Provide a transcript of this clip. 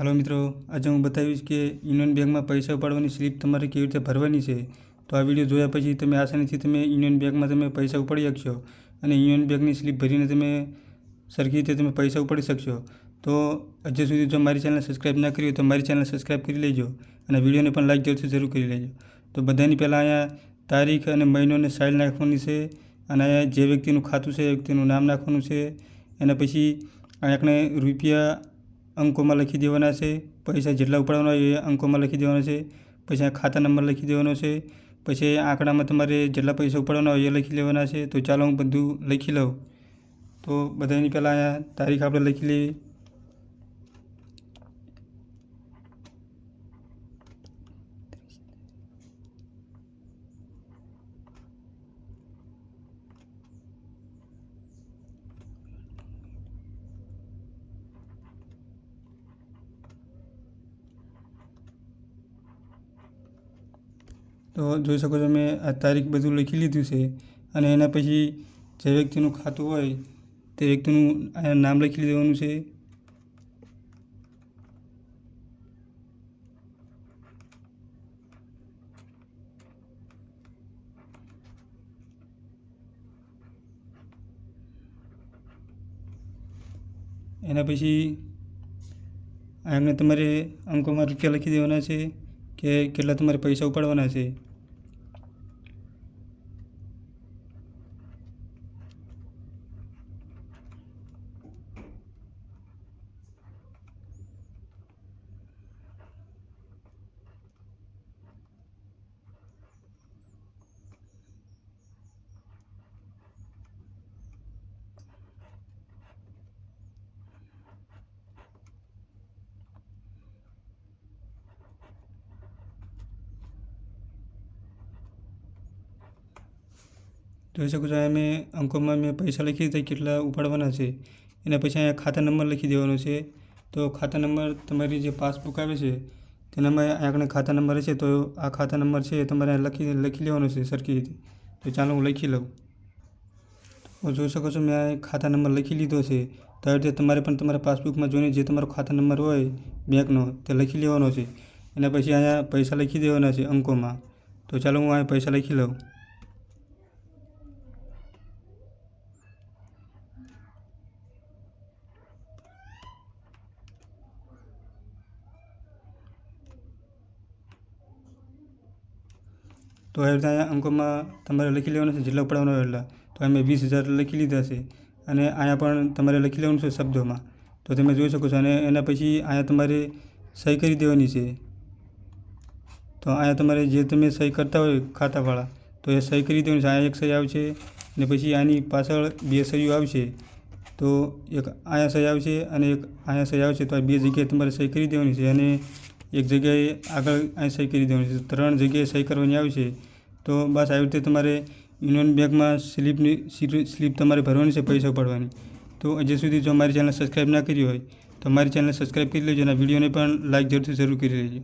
હાલો મિત્રો, આજે હું બતાવીશ કે યુનિયન બેંકમાં પૈસા ઉપાડવાની સ્લીપ તમારે કેવી રીતે ભરવાની છે. તો આ વીડિયો જોયા પછી તમે આસાનીથી તમે યુનિયન બેંકમાં તમે પૈસા ઉપાડી શકશો અને યુનિયન બેંકની સ્લીપ ભરીને તમે સરખી રીતે તમે પૈસા ઉપાડી શકશો. તો હજુ સુધી જો મારી ચેનલ સબસ્ક્રાઈબ ના કરી હોય તો મારી ચેનલ સબસ્ક્રાઈબ કરી લેજો અને વિડીયોને પણ લાઈક જરૂરથી જરૂર કરી લેજો. તો બધાની પહેલાં અહીંયા તારીખ અને મહિનોને સાઇલ નાખવાની છે અને અહીંયા જે વ્યક્તિનું ખાતું છે એ વ્યક્તિનું નામ નાખવાનું છે. એના પછી અહીંયા આપણે રૂપિયા અંકોમાં લખી દેવાના છે, પૈસા જેટલા ઉપાડવાના હોય એ અંકોમાં લખી દેવાના છે, પછી આ ખાતા નંબર લખી દેવાનો છે, પછી આંકડામાં તમારે જેટલા પૈસા ઉપાડવાના હોય એ લખી લેવાના છે, તો ચાલો હું બધું લખી લઉં. તો બધાની પહેલાં તારીખ આપણે લખી લેવી તો જોઈ શકો છો મેં આ તારીખ બધું લખી લીધું છે અને એના પછી જે વ્યક્તિનું ખાતું હોય તે વ્યક્તિનું અહીંયા નામ લખી દેવાનું છે. એના પછી એમને તમારે અંકોમાં રૂપિયા લખી દેવાના છે કે કેટલા તમારે પૈસા ઉપાડવાના છે. જોઈ શકો છો અહીંયા મેં અંકોમાં મેં પૈસા લખી દીધા, કેટલા ઉપાડવાના છે. એના પછી અહીંયા ખાતા નંબર લખી દેવાનો છે. તો ખાતા નંબર તમારી જે પાસબુક આવે છે, તેનામાં આગળ ખાતા નંબર છે તો આ ખાતા નંબર છે તમારે લખી લખી લેવાનો છે સરખી રીતે. તો ચાલો હું લખી લઉં. તો જોઈ શકો છો, મેં ખાતા નંબર લખી લીધો છે. તો રીતે તમારે પણ તમારા પાસબુકમાં જોઈને જે તમારો ખાતા નંબર હોય, બેંકનો, તે લખી લેવાનો છે. એના પછી અહીંયા પૈસા લખી દેવાના છે અંકોમાં. તો ચાલો હું અહીંયા પૈસા લખી લઉં. તો એ રીતે અહીંયા અંકોમાં તમારે લખી લેવાનું છે જેટલા ઉપાડવાના હોય એટલા તો અમે વીસ હજાર લખી લીધા છે. અને અહીંયા પણ તમારે લખી લેવાનું છે શબ્દોમાં. તો તમે જોઈ શકો છો, અને એના પછી અહીંયા તમારે સહી કરી દેવાની છે. તો અહીંયા તમારે જે તમે સહી કરતા હોય ખાતાવાળા, તો એ સહી કરી દેવાની છે. અહીંયા એક સહી આવશે, ને પછી આની પાછળ બે સહીઓ આવશે. તો એક અહીંયા સહી આવશે અને એક અહીંયા સહી આવશે. તો આ બે જગ્યાએ તમારે સહી કરી દેવાની છે. અને એક જગ્યાએ આગળ અહીં સહી કરી દેવાની છે. ત્રણ જગ્યાએ સહી કરવાની આવશે તો બસ આવી રીતે તમારે યુનિયન બેંકમાં સ્લીપની સ્લીપ તમારે ભરવાની છે પૈસા ઉપાડવાની. તો હજી સુધી જો મારી ચેનલ સબસ્ક્રાઈબ ના કરી હોય, તો મારી ચેનલ સબસ્ક્રાઈબ કરી લેજો અને વિડીયોને પણ લાઈક જરૂરથી જરૂર કરી લેજો.